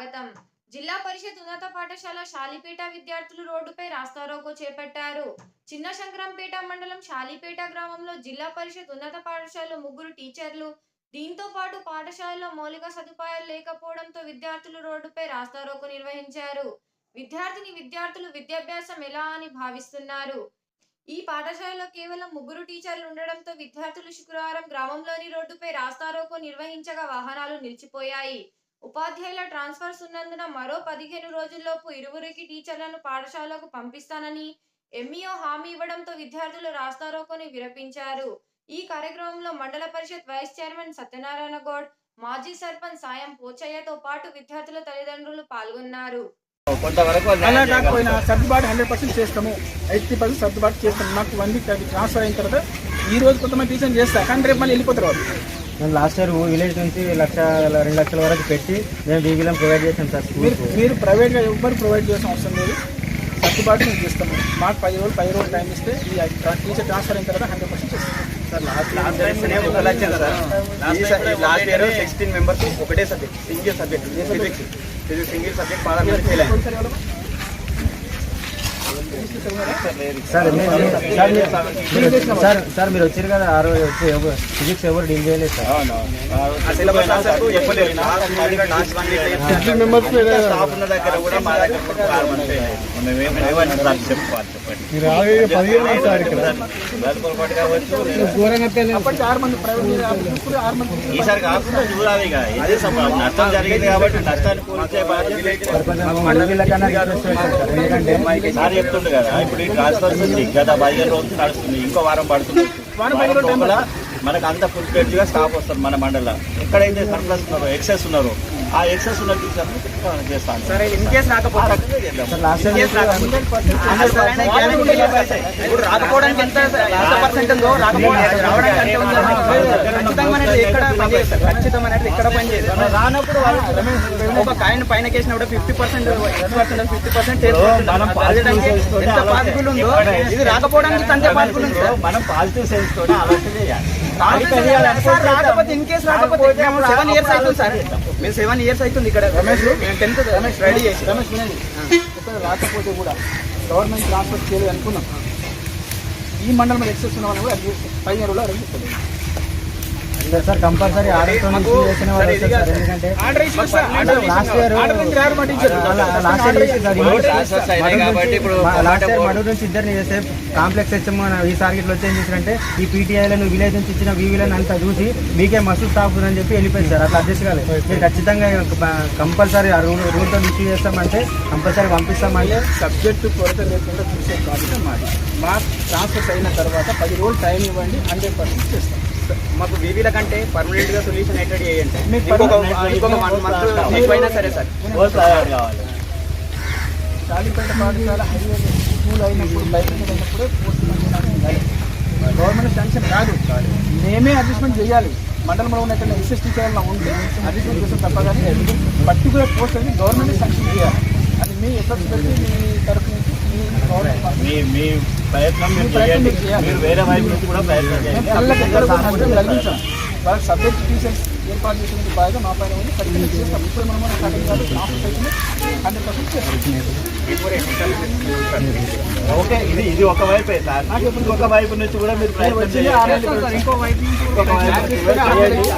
స్వాగతం. జిల్లా పరిషత్ ఉన్నత పాఠశాల షాలిపేట విద్యార్థులు రోడ్డుపై రాస్తారోకో చేపట్టారు. చిన్న శంకరంపేట మండలం షాలిపేట గ్రామంలో జిల్లా పరిషత్ ఉన్నత పాఠశాలలో ముగ్గురు టీచర్లు దీంతో పాటు పాఠశాలలో మౌలిక సదుపాయాలు లేకపోవడంతో విద్యార్థులు రోడ్డుపై రాస్తారోకో నిర్వహించారు. విద్యార్థిని విద్యార్థులు విద్యాభ్యాసం ఎలా అని భావిస్తున్నారు? ఈ పాఠశాలలో కేవలం ముగ్గురు టీచర్లు ఉండడంతో విద్యార్థులు శుక్రవారం గ్రామంలోని రోడ్డుపై రాస్తారోకో నిర్వహించగా వాహనాలు నిలిచిపోయాయి. ఉపాధ్యాయుల ట్రాన్స్ఫర్స్ ఉన్నందున మరో పదిహేను రోజుల్లోపు ఇరువురికి టీచర్లను పాఠశాలకు పంపిస్తానని ఎంఈఓ హామీ ఇవ్వడంతో విద్యార్థులు రాస్తారోకోని విరపించారు. ఈ కార్యక్రమంలో మండల పరిషత్ వైస్ చైర్మన్ సత్యనారాయణ గౌడ్ మాజీ సర్పంచ్ సాయం పోచయ్యతో పాటు విద్యార్థుల తల్లిదండ్రులు పాల్గొన్నారు. కొంతవరకు అలా కాకపోయినా. సర్దుబాటు హండ్రెడ్ పర్సెంట్ చేస్తాము. ఎయిటీ పర్సెంట్ సర్దుబాటు చేస్తాము. నాకు వన్ వీక్ అది ట్రాన్స్ఫర్ అయిన తర్వాత ఈ రోజు కొంతమంది టీచర్ చేస్తా కానీ రేపు మళ్ళీ వెళ్ళిపోతారు వాళ్ళు. మేము లాస్ట్ ఇయర్ విలేజ్ నుంచి లక్ష రెండు లక్షల వరకు పెట్టి మేము బీవీలం ప్రొవైడ్ చేసాం సార్ మీరు మీరు ప్రైవేట్గా ఎవ్వరు ప్రొవైడ్ చేసిన అవసరం లేదు. సర్దుబాటు మేము చేస్తాము. మాకు పది రోజులు పది రోజులు టైం ఇస్తే ఈ టీచర్ ట్రాన్స్ఫర్ అయిన తర్వాత హండ్రెడ్ పర్సెంట్ చేస్తాం. సార్ లాస్ట్ లాస్ట్ టైం ఇస్తేనే ఒక లక్ష కదా ఈ సార్ ఈ లాస్ట్ ఇయర్ సిక్స్టీన్ మెంబర్స్ ఒకటే subject single subject physics single subject బాగా సార్ సార్ సార్ సార్ మీరు వచ్చారు కదా ఆ రోజు వచ్చి ఎవరు ఫిజిక్స్ ఎవరు డీల్ చేయలేదు ఈసారి కాకుండా చూడాలి నష్టం జరిగింది కాబట్టి నష్టాన్ని బాధ్యత ఎందుకంటే చెప్తుండే కదా ఇప్పుడు ఈ ట్రాన్స్ఫర్స్ ఉంది. గత పదిహేను రోజులు నడుస్తుంది. ఇంకో వారం పడుతుంది. వారం మనకు అంత ఫుల్గా స్టాఫ్ వస్తారు మన మండలం ఎక్కడైతే సర్ప్లస్ ఉన్నారో ఎక్సెస్ ఉన్నారో ఆ ఎక్సెస్ ఉన్న టీచర్ని చేస్తాను. సరే ఇన్ కేసు రాకపోతే సార్ లాస్ట్ ఇయర్ ఇప్పుడు రాకపోవడానికి ఎంత పర్సెంట్ ఉందో రాకపోవడానికి రావడానికి ఉందో? ఎక్కడ పనిచేస్తారు పనిచేస్తారు రానప్పుడు ఒక కాయిన్ పైన కేసినప్పుడు fifty percent percent fifty percent ఎంత ఉందో ఇది రాకపోవడానికి అంతే ఉంది మనం పాజిటివ్ సెన్స్ తోనే ఆలోచన చేయాలి. రాకపోతే ఇన్ కేసు రాకపోతే సెవెన్ ఇయర్స్ అవుతుంది సార్. మేము సెవెన్ ఇయర్స్ అవుతుంది ఇక్కడ. రమేష్ మేము టెన్త్ రెడీ చేసి. రమేష్ వినండి ఇక్కడ రాకపోతే కూడా గవర్నమెంట్ ట్రాన్స్ఫర్ చేయలేదు అనుకున్నాం. ఈ మండలం ఎక్సెస్ ఉన్న వాళ్ళు కూడా అరేంజ్ చేస్తారు సార్ కంపల్సరీ సార్ ఎందుకంటే sir last year last year sir Maduru నుంచి ఇద్దరిని చేస్తే కాంప్లెక్స్ హెచ్ఎం ఈసారి ఇట్లా వచ్చి ఏం చేశారంటే ఈ పీటీఐలను విలేజ్ నుంచి ఇచ్చిన వీవీలను అంతా చూసి మీకే మస్తు స్టాఫ్ ఉందని చెప్పి వెళ్ళిపోయింది సార్ అట్లా అడ్జస్ట్ కాలేదు. మీరు ఖచ్చితంగా కంపల్సరీ ఆ రూల్ రూల్తో ఇష్యూ చేస్తామంటే కంపల్సరీ పంపిస్తామంటే సబ్జెక్టు కొరత లేకుండా చూసే బాధ్యత మాది. మా ట్రాన్స్ఫర్స్ అయిన తర్వాత పది రోజులు టైం ఇవ్వండి హండ్రెడ్ పర్సెంట్ చేస్తాం. మాకు బీవీల కంటే పర్మనెంట్గా సొల్యూషన్ అయితే చేయండి ఇంకొక permanent- ఇంకొక వన్ మంత్ ఎక్కువైనా సరే సార్. పాఠశాల హైవే స్కూల్ అయినప్పుడు బయట గవర్నమెంట్ శాంక్షన్ కాదు. మేమే అడ్జస్ట్మెంట్ చేయాలి. మండలంలో ఉన్న ఎక్కడ ఎస్ఎస్టీ చేయాలన్నా ఉంటే అడ్జస్ట్మెంట్ చేస్తే తప్ప కానీ పర్టికులర్ పోస్ట్ అనేది గవర్నమెంట్ శాంక్షన్ చేయాలి. అది మీ ఎఫర్ట్స్ పెట్టి మీ తరఫు నుంచి మీ మీ ప్రయత్నం మీరు చేయండి. మీరు చేయాలి. వేరే వైపు నుంచి కూడా ప్రయత్నం చేయండి. వాళ్ళకి సబ్జెక్ట్ టీచర్స్ ఏర్పాటు చేసిన బాధ్యత మా పైన ఉంది. ఖచ్చితంగా చేస్తాం. ఇప్పుడు మనం స్టార్టింగ్ కాదు. లాస్ట్ అయితే హండ్రెడ్ పర్సెంట్ చేస్తాం. ఓకే ఇది ఇది ఒక వైపే సార్. ఇంకొక వైపు నుంచి కూడా మీరు ప్రయత్నం. ఆరేళ్ళు ఇంకో వైపు నుంచి.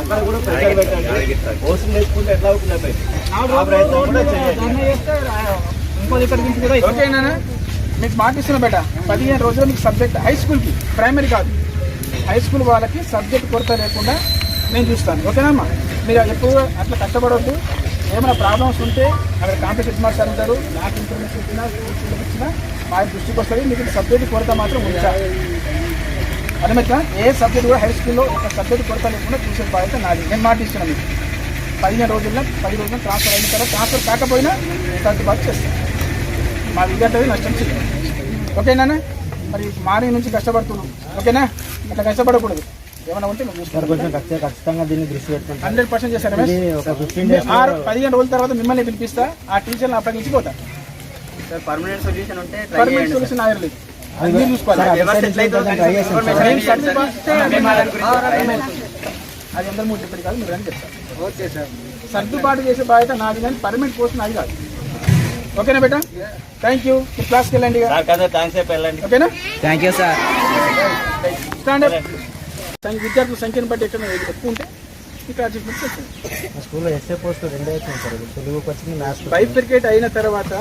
అక్కడ కూడా ప్రెషర్ పెట్టండి. ఎట్లా అవుతుంది ఆ ప్రయత్నం కూడా చేయండి. ఇంకో దగ్గర నుంచి కూడా ఓకేనా మీకు మాటిస్తున్నా బేట. పదిహేను రోజులు మీకు సబ్జెక్ట్ హై స్కూల్కి ప్రైమరీ కాదు. హై స్కూల్ వాళ్ళకి సబ్జెక్ట్ కొరత లేకుండా నేను చూస్తాను. ఓకేనమ్మా మీరు ఎప్పుడు అట్లా కష్టపడవద్దు ఏమైనా ప్రాబ్లమ్స్ ఉంటే అక్కడ కాంపిటేషన్ మాస్టర్ ఉంటారు. నాకు ఇన్ఫర్మేషన్ ఇచ్చినా స్కూల్కి ఇచ్చినా మా దృష్టికి వస్తుంది. మీకు సబ్జెక్ట్ కొరత మాత్రం ఉంచాలి అర్థమవుతుందా ఏ సబ్జెక్ట్ కూడా హై స్కూల్లో ఒక సబ్జెక్ట్ కొరత లేకుండా చూసే బాధ్యత నాది. నేను మాట ఇస్తున్నాను మీకు. పదిహేను రోజుల్లో పది రోజుల్లో ట్రాన్స్ఫర్ అయిన తర్వాత ట్రాన్స్ఫర్ కాకపోయినా సర్దుబాటు చేస్తాను మా విద్యార్థి నష్టం చేయదు ఓకేనా మరి మార్నింగ్ నుంచి కష్టపడుతున్నాం. ఓకేనా? అట్లా కష్టపడకూడదు. ఏమైనా ఉంటే ఖచ్చితంగా దీన్ని దృష్టి పెట్టుకుంటాం. హండ్రెడ్ పర్సెంట్ డేస్ ఆరు పదిహేను రోజుల తర్వాత మిమ్మల్ని పిలిపిస్తా ఆ టీచర్ని అప్పగించి పోతా. సార్ పర్మనెంట్ సొల్యూషన్ ఉంటే ట్రై పర్మనెంట్ చేయండి సొల్యూషన్ ఆయర్లేదు అది మీరు చూసుకోవాలి. అది అందరూ మూడు కాదు మీరు అని చెప్తారు. ఓకే సార్ సర్దుబాటు చేసే బాధ్యత నాది కానీ పర్మనెంట్ పోస్ట్ నాది కాదు. ఓకేనా బేటా? థ్యాంక్ యూ మీ క్లాస్కి వెళ్ళండి ఇక. సార్ కదా థ్యాంక్స్ చెప్పి వెళ్ళండి. ఓకేనా? Thank you sir stand up సంఖ్య విద్యార్థుల సంఖ్యను బట్టి ఎక్కడ ఎక్కువ ఉంటే ఇక్కడ స్కూల్లో ఎస్ఏ పోస్ట్ రెండే తెలుగుకి వచ్చింది మ్యాథ్స్ బైఫికేట్ అయిన తర్వాత